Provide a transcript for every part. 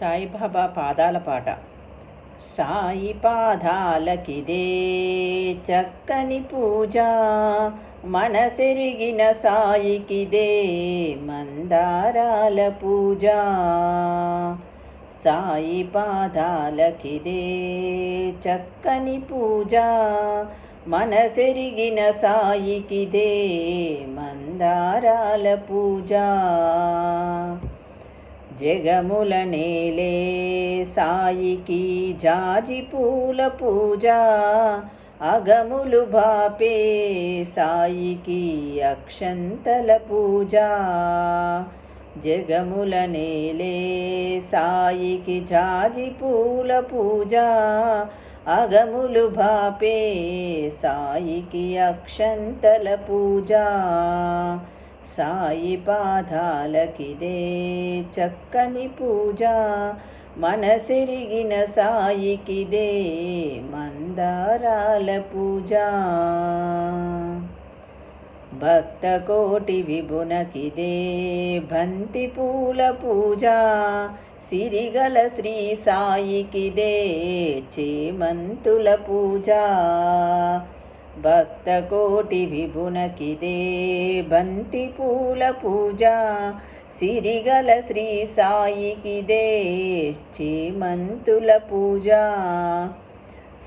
సాయిబాబా పాదాల పాట. సాయి పాదాలకిదే చక్కని పూజ మనసెరిగిన సాయికిదే మందారాల పూజ. సాయి పాదాలకిదే చక్కని పూజ మనసెరిగిన సాయికిదే మందారాల పూజ. జగముల నేలే సాయికి జాజి పూల పూజ అగములు బాపే సాయికి అక్షంతల పూజ. జగముల నేలే సాయికి జాజి పూల పూజ అగములు బాపే సాయికి అక్షంతల పూజ. సాయి పాదాలకిదే చక్కని పూజ. మనసిరిగిన సాయికిదే మందారాల పూజ. భక్త కోటి విభునకిదే బంతి పూల పూజ. సిరిగల శ్రీ సాయికిదే చేమంతుల పూజ. భక్త కోటి విభునకిదే బంతి పూల పూజ సిరిగల శ్రీ సాయికిదే చేమంతుల పూజ.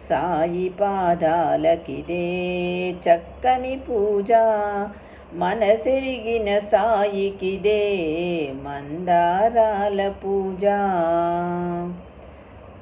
సాయి పాదాలకిదే చక్కని పూజ మనసెరిగిన సాయికిదే మందారాల పూజ.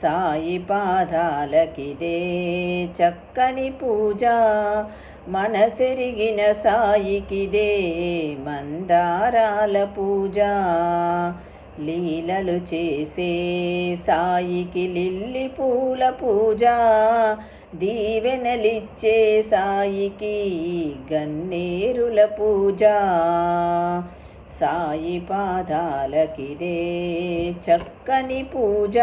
సాయి పాదాలకిదే చక్కని పూజ. మనసెరిగిన సాయికిదే మందారాల పూజ. లీలలు చేసే సాయికి లిల్లి పూల పూజ. దీవెనలిచ్చే సాయికి గన్నేరుల పూజ. సాయి పాదాలకిదే చక్కని పూజ.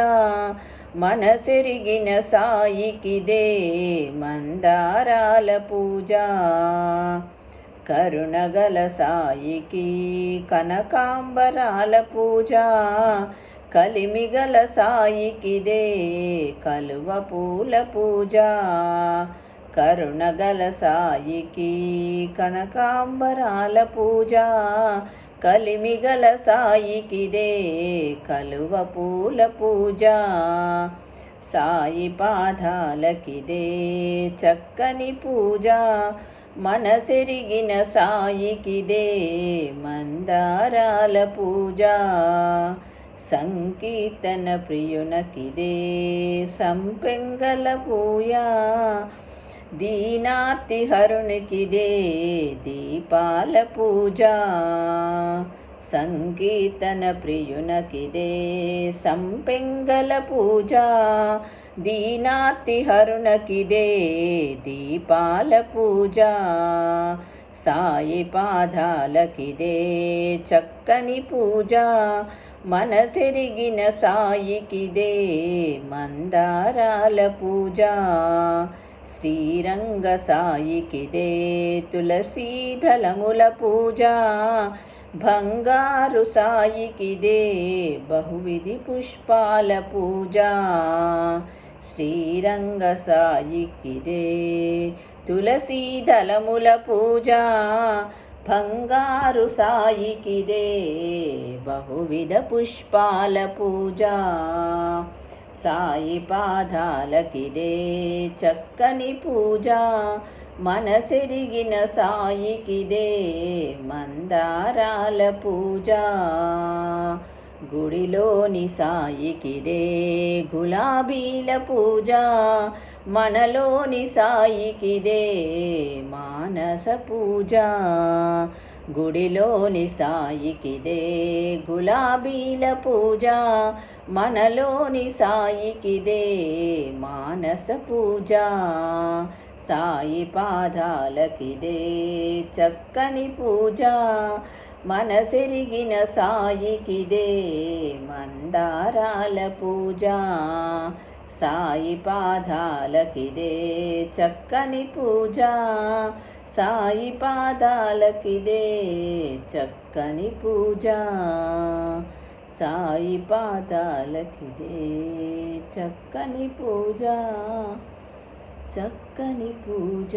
మనసెరిగిన సాయికిదే మందారాల పూజ కరుణగల సాయికి కనకాంబరాల పూజ కలిమిగల సాయికిదే కలువ పూల పూజ కరుణగల సాయికి కనకాంబరాల పూజ కలిమిగల సాయికిదే కలువ పూల పూజ. సాయి పాదాలకిదే చక్కని పూజ. మనసెరిగిన సాయికిదే మందారాల పూజ. సంకీర్తన ప్రియునకిదే సంపెంగల పూయ. దీనార్తి హరునికిదే దీపాల పూజ. సంకీర్తన ప్రియునకిదే సంపెంగల పూజ. దీనార్తి హరుణకిదే దీపాల పూజ. సాయి పాదాలకిదే చక్కని పూజ. మనసెరిగిన సాయికిదే మందారాల పూజ. శ్రీరంగ సాయికిదే తులసీదళముల పూజ. బంగారు సాయికిదే బహువిధి పుష్పాల పూజ. శ్రీరంగ సాయికిదే తులసీదళముల పూజ. బంగారు సాయికిదే బహువిధ పుష్పాల పూజ. సాయి పాదాలకిదే చక్కని పూజ. మనసెరిగిన సాయికిదే మందారాల పూజ. గుడిలోని సాయికిదే గులాబీల పూజ. మనలోని సాయికిదే మానస పూజ. గుడిలోని సాయికిదే గులాబీల పూజ మనలోని సాయికిదే మానస పూజ. సాయి పాదాలకిదే చక్కని పూజ మనసెరిగిన సాయికిదే మందారాల పూజ. సాయి పాదాలకిదే చక్కని పూజ సాయి పాదాలకిదే చక్కని పూజ. సాయి పాదాలకిదే చక్కని పూజ. చక్కని పూజ.